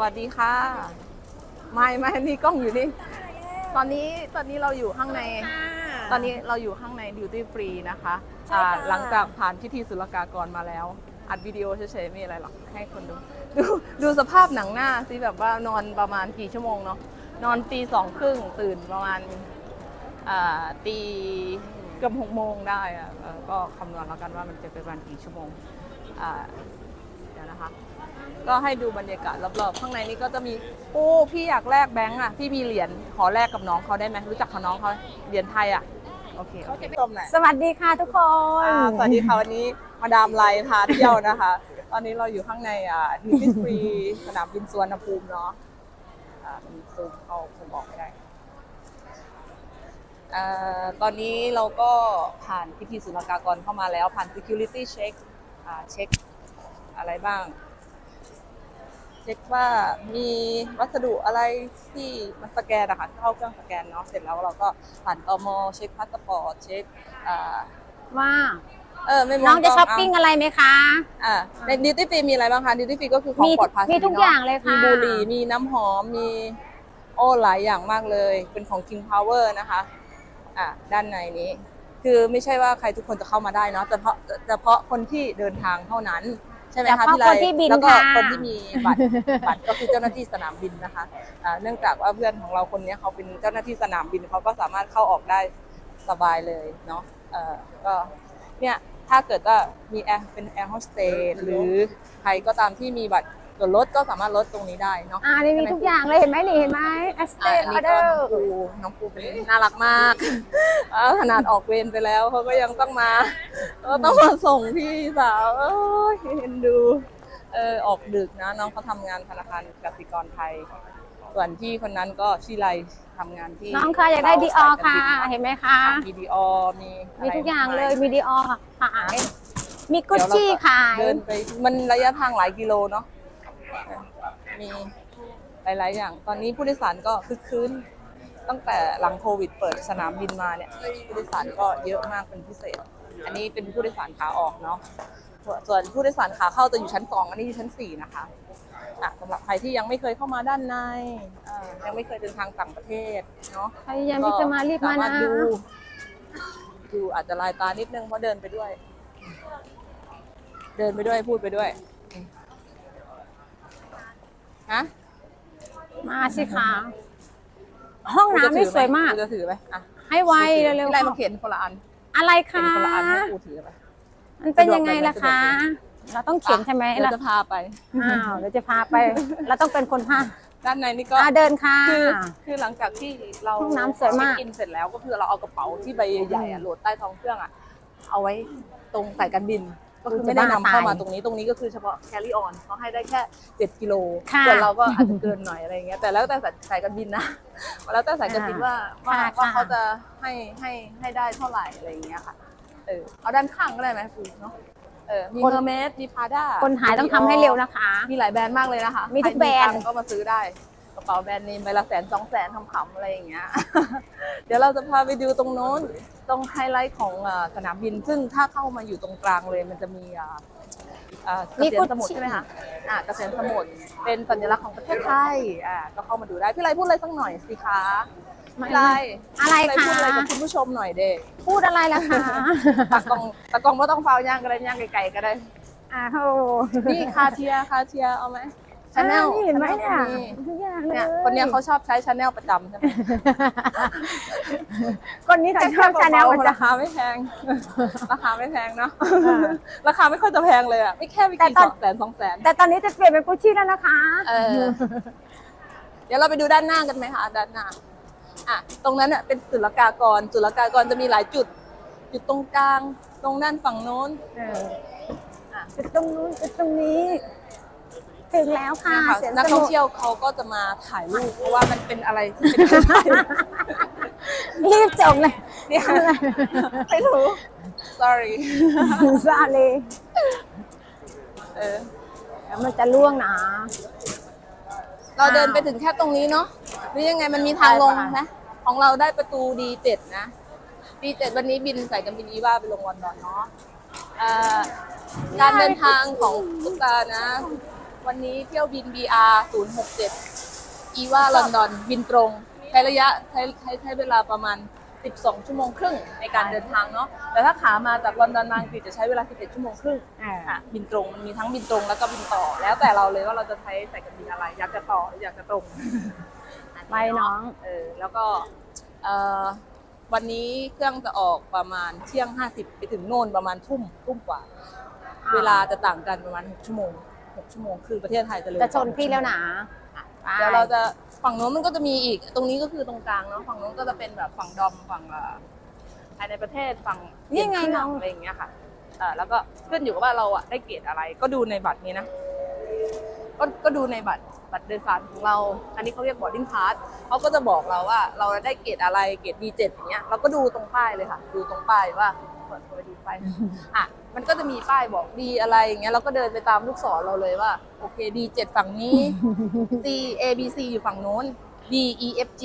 สวัสดีค่ะ ไม่ไม่นี่กล้องอยู่นี่ ตอนนี้ตอนนี้เราอยู่ข้างใน ตอนนี้เราอยู่ข้างในดิวตี้ฟรีนะคะใช่ค่ะ อ่าหลังจากผ่านพิธีศุลกากรมาแล้ว อัดวิดีโอเฉยๆไม่อะไรหรอกให้คนดู ดูดูสภาพหนังหน้าสิแบบว่านอนประมาณกี่ชั่วโมงเนาะนอนตีสองครึ่งตื่นประมาณอ่าตีเกือบหกโมงได้อะเออก็คำนวณแล้วกันว่ามันจะเป็นประมาณกี่ชั่วโมงอ่าเดี๋ยวนะคะ ก็ให้ดูบรรยากาศรอบๆ ข้างในนี้ก็จะมีโอ้พี่อยากแลกแบงค์อะพี่มีเหรียญขอแลกกับน้องเขาได้ไหมรู้จักเขาน้องเขาเหรียญไทยอะโอเคโอเคชมหน่อยสวัสดีค่ะทุกคนอ่าสวัสดีค่ะวันนี้มาดามไลพาเที่ยวนะคะ ตอนนี้เราอยู่ข้างในอ่าดิสนีย์ฟรีสนามบินสุวรรณภูมิเนาะอ่ามีซูมเข้าคงบอกไม่ได้อ่าตอนนี้เราก็ผ่านพิธีศุลกากรเข้ามาแล้วผ่าน security check อ่าเช็คอะไรบ้างเช็คว่ามีวัสดุอะไรที่มันสแกนอะค่ะเข้าเครื่องสแกนเนาะเสร็จแล้วเราก็ผ่านตมเช็คพาสปอร์ตเช็คอ่าว่าเออไม่มน้องจะกล้ช้อปปิ้งอะไรไหมคะ อ่าในดิวตี้ฟรีมีอะไรบ้างคะดิวตี้ฟรีก็คือของมีปลอดภัยมีทุกอย่างเลยค่ะมีบุหรี่มีน้ำหอมมีโอ้หลายอย่างมากเลย เป็นของ King Power นะคะอ่าด้านในนี้ คือไม่ใช่ว่าใครทุกคนจะเข้ามาได้เนาะแต่เพราะแต่เพราะคนที่เดินทางเท่านั้นใช่ไหมเฉคะพาะพี่ไลคนที่บินแล้วก็ค่ะคนที่มีบัตรบัตรก็คือเจ้าหน้าที่สนามบินนะคะอ่าเนื่องจากว่าเพื่อนของเราคนนี้เขาเป็นเจ้าหน้าที่สนามบินเขาก็สามารถเข้าออกได้สบายเลยเนาะเออก็เนี่ยถ้าเกิดว่ามีแอร์เป็นแอร์โฮสเตสหรือใครก็ตามที่มีบัตร ส่วนลดก็สามารถลดตรงนี้ได้เนาะอ่านี่มีทุกอย่างเลยเห็นไหมนี่เห็นไหมแอสเตอะออันอนี้เดก็อน้องร์ปูน้องปูเป็นน่ารักมากเออขนาดออกเวรไปแล้วเขาก็ยังต้องมาเออต้องมาส่งพี่สาวเอ้ยเห็นดูเออออกดึกนะน้องเขาทำงานธนาคารกสิกรไทย ส่วนพี่คนนั้นก็ชื่อไรทำงานที่น้องค่ะอยากได้ดีออค่ะ เห็นไหมคะมีดีออมีะมีไรทุกอย่างมเลยมีดีออขายมีกุชชี่ขายเดินไปมันระยะทางหลายกิโลเนาะเออ มีหลาย ๆ อย่าง ตอนนี้ผู้โดยสารก็คึกคืนตั้งแต่หลังโควิด เปิดสนามบินมาเนี่ยผู้โดยสารก็เยอะมากเป็นพิเศษ อันนี้เป็นผู้โดยสารขาออกเนาะส่วนส่วนผู้โดยสารขาเข้าจะอยู่ชั้นสองอันนี้อยู่ชั้นสี่นะคะอะสำหรับใครที่ยังไม่เคยเข้ามาด้านในอ่ายังไม่เคยเดินทางต่างประเทศเนาะใครยังไม่เคยมารีบมาสนะรถดูดูอาจจะลายตานิดนึงเพราะเดินไปด้วย เดินไปด้วยพูดไปด้วย ฮะมาสิคะห้องน้ำนี่สวยมาก กูจะถือไหมอะให้ไวเร็วพี่ไล่มาเขียนคนละอันๆอะไรเขียนคะ คนละอันให้กูถือไป มันเป็นยังไงล่ะคะ เราต้องเขียนใช่ไหมเดี๋ยวล่ะจะพาไป อ้าวเดี๋ยวจะพาไป เราต้องเป็นคนพาด้านในนี่ก็อ่าเดินค่ะ คือคือหลังจากที่เราห้องน้ำสวยมาก เช็คอินเสร็จแล้วก็คือเราเอากระเป๋าที่ใบใหญ่ๆอะโหลดใต้ท้องเครื่องอะ เอาไว้ตรงสายการบิน ก็คือไม่ได้นำเข้ามาตรงนี้ตรงนี้ก็คือเฉพาะ carry on เขาให้ได้แค่ 7 กิโลค่ะส่วนเราก็อาจจะเกินหน่อยอะไรอย่างเงี้ยแต่แล้วแต่สายการบินนะแล้วแต่สายการบินว่าว่าค่ะว่าค่ะ เขาจะให้ให้ให้ได้เท่าไหร่อะไรอย่างเงี้ยค่ะเออเอาด้านข้างก็ได้ไหมครูเนาะเออมีเมอร์เมดมีพาด้า คนหายต้องทำให้เร็วนะคะ มีหลายแบรนด์มากเลยนะคะมีทุกใคแบรนด์ตังก็มาซื้อได้กระ เป๋าแบรนด์เนมใบละแสนสองแสนขำๆอะไรอย่างเงี้ย เดี๋ยวเราจะพาไปดูตรงโน้น ตรงไฮไลท์ของอ่าสนามบิน ซึ่งถ้าเข้ามาอยู่ตรงกลางเลยมันจะมีอ่าอ่าเกมีษียณสมุทรกุชชี่ใช่ไหมคะอ่าเกษียณสมุทรเป็นสัญลักษณ์ของประเทศไทยอ่าก็เข้ามาดูได้ พี่ไรพูดอะไรสักหน่อยสิคะพี่ไรอะไรพี่คะพูดอะไรกับคุณผู้ชมหน่อยเด้พูดอะไรล่ะคะตากล้องตากล้องไม่ต้องเฝ้าย่างก็ได้ย่างไกลๆก็ได้อ้าวนี่คาเทียคาเทียเอาไหม ชาแนลอ่านี่เห็นไหมเนี่ยนี่ทุกอย่างเลยเนี่ยคนเนี้ยเขาชอบใช้ชาแนลประจำใช่ไหมคนนี้เขาชอบชาแนลเบมันๆจะราคาไม่แพง ราคาไม่แพงเนาะอ่าราคาไม่ค่อยจะแพงเลยอะไม่แค่ไม่แต่กี่ตสอนองแสนสองแสนแต่ตอนนี้จะเปลี่ยนเป็นกุชชี่แล้วนะคะเออเดี๋ยวเราไปดูด้านหน้ากันไหมคะด้านหน้าอะตรงนั้นอะเป็นศุลกากรศุลกากรจะมีหลายจุดจุดตรงกลาง ตรงด้านฝั่งโน้นเอออะจุดตรงนู้นจุดตรงนี้ ถึงแล้วค่ะนะคะเสียงนักสท่องนุกเที่ยวเขาก็จะมาถ่ายรูปเพราะว่ามันเป็นอะไรที่เป็นอะไรรีบจบเลยเนี่ยไม่รู้ sorry ซาเลยเออแล้วมันจะล่วงนะ เราเดินไปถึงแค่ตรงนี้เนาะหรือยังไงมันมีทางลงไปไปนะของเราได้ประตู D7 นะ D7 วันนี้บินใส่กันบินอีว่าไปลงลอนดอนเนาะเอ่อการเดินทางของตุ๊กตานะ วันนี้เที่ยวบิน BR 067 อีว่าลอนดอนบินตรง ใช้ระยะใช้ใช้ใช้เวลาประมาณ 12 ชั่วโมงครึ่งในการเดินทางเนาะแต่ถ้าขามาจากลอนดอนมาอังกฤษจะใช้เวลา 11 ชั่วโมงครึ่งอ่าอะบินตรงมันมีทั้งบินตรงแล้วก็บินต่อ แล้วแต่เราเลยว่าเราจะใช้ใส่กับบินอะไร อยากจะต่อหรืออยากจะตรงไปน้อง เออแล้วก็เอ่อวันนี้เครื่องจะออกประมาณเที่ยง 50 ไปถึงโน่นประมาณทุ่มทุ่มกว่าอ่าเวลาจะต่างกันประมาณ 6 ชั่วโมง 6 ชั่วโมงคือประเทศไทยจะเร็วจะชนกาพี่แล้วนะไปเดี๋ยวเราจะฝั่งโน้นมันก็จะมีอีก ตรงนี้ก็คือตรงกลางเนาะฝั่งโน้นก็จะเป็นแบบฝั่งดอมฝั่งเอ่อภายในประเทศฝั่งนี่ไงเปลี่ยเครื่น้องอะไรอย่างเงี้ยค่ะเออแล้วก็ขึ้นอยู่กับว่าเราอะได้เกรดอะไร ก็ดูในบัตรนี้นะก็ก็ดูในบัตรบัตรโดยสารของเรา อันนี้เขาเรียก boarding pass เขาก็จะบอกเราว่า เราได้เกรดอะไรเกรด D7 อย่างเงี้ยเราก็ดูตรงป้ายเลยค่ะ ดูตรงป้ายว่าเปิดไปดูป้ายอะ มันก็จะมีป้ายบอก D อะไรอย่างเงี้ยเราก็เดินไปตามลูกศรเราเลยว่า โอเค D7 ฝั่งนี้ C A B C อยู่ฝั่งโน้น D E F G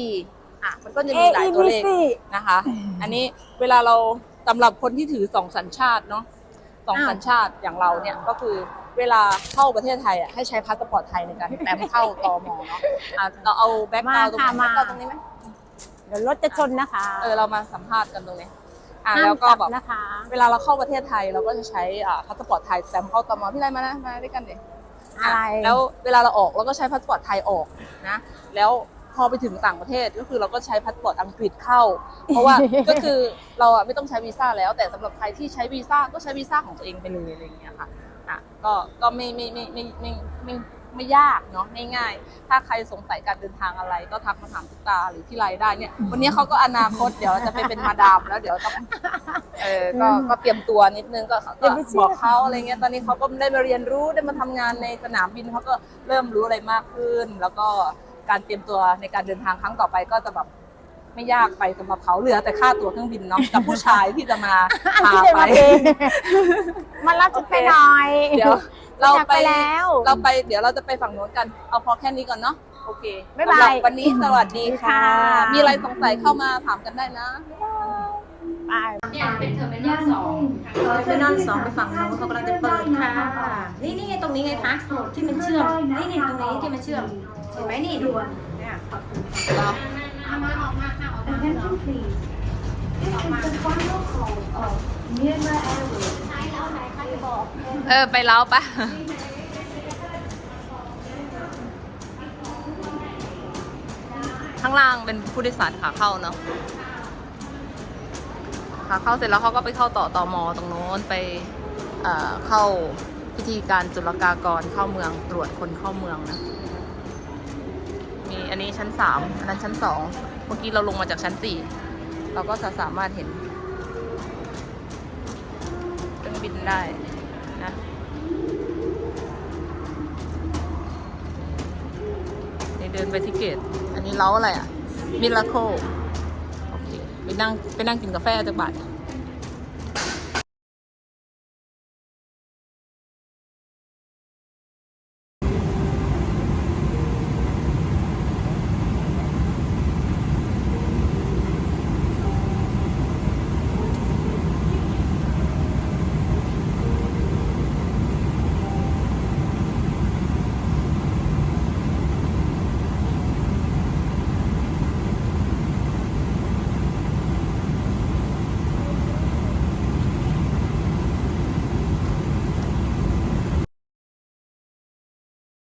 อะมันก็จะเอมีหลายอีตัวบีเลขซีนะคะ อันนี้เวลาเราสำหรับคนที่ถือสองสัญชาติเนาะสองอ้าวสัญชาติอย่างเราเนี่ยก็คือเวลาเข้าประเทศไทยอะให้ใช้พาสปอร์ตไทยในการแปมเข้าตมเนาะอะเราเอาแบ็คกราวตรงนี้มา แบ็คกค่ะราวตรงนี้ไหมเดี๋ยวรถจะชนนะคะ เออเรามาสัมภาษณ์กันตรงนี้ อะห้ามแล้วก็จับแบบนะคะ เวลาเราเข้าประเทศไทยเราก็จะใช้อ่าพาสปอร์ตไทยแซมเข้าตมพี่ไรมานะมาด้วยกันเด็ อะไรแล้วเวลาเราออกเราก็ใช้พาสปอร์ตไทยออกนะ แล้วพอไปถึงต่างประเทศก็คือเราก็ใช้พาสปอร์ตอังกฤษเข้า เพราะว่า ก็คือเราอะไม่ต้องใช้วีซ่าแล้ว แต่สำหรับใครที่ใช้วีซ่าก็ใช้วีซ่าของตัวเองไปเลยอะไรอย่างเงี้ยค่ะอะก็ก็ไม่ไม่ไม่ไม่ไม่ไม่ไม่ ยากเนาะง่ายๆ ถ้าใครสงสัยการเดินทางอะไรก็ทักมาถามตุ๊กตาหรือที่ไรได้เนี่ย วันนี้เขาก็อนาคตเดี๋ยวจะไปเป็นมาดามแล้วเดี๋ยวต้องเออก็ก็เตรียมตัวนิดนึงก็ก็บอกเขาอะไรเงี้ยตอนนี้เขาก็ได้มาเรียนรู้ได้มาทำงานในสนามบินเขาก็เริ่มรู้อะไรมากขึ้น แล้วก็การเตรียมตัวในการเดินทางครั้งต่อไปก็จะแบบ ไม่ยากไปสำหรับเขาเหลือแต่ค่าตั๋วเครื่องบินเนาะกับผู้ชายที่จะมาพาที่ได้ไปมาเองมารับฉันไปหน่อยเดี๋ยวเราอยากไปไปแล้วเราไปเดี๋ยวเราจะไปฝั่งโน้นกันเอาพอแค่นี้ก่อนเนาะโอเคบ๊ายบายสำหรับวันนี้สวัสดีค่ะค่ะ มีอะไรสงสัยเข้ามาถามกันได้นะไปเนี่ยเป็นเทอร์มินอลสองเทอร์มินอลสองไปฝั่งโน้นเขากำลังจะเปิดค่ะ นี่นี่ไงตรงนี้ไงคะที่มันเชื่อมนี่นี่ตรงนี้ที่มันเชื่อมเห็นไหมนี่ดูเนี่ย Attention please This is the final call of Myanmar Airways เออ ไปแล้วปะ ข้างล่างเป็นผู้โดยสารขาเข้าเนาะ ขาเข้าเสร็จแล้วเขาก็ไปเข้าต่อตอมอตรงโน้นไปเอ่อเข้าพิธีการจุลกากรเข้าเมืองตรวจคนเข้าเมืองนะ อันนี้ชั้นสามอันนั้นชั้นสองเมื่อกี้เราลงมาจากชั้นสี่เราก็จะสามารถเห็นเครื่องบินได้นะนี่เดินไปที่เกต อันนี้เล้าอะไรอะ มิลาโคโอเคไปนั่งไปนั่งกินกาแฟจากบาทเนี่ย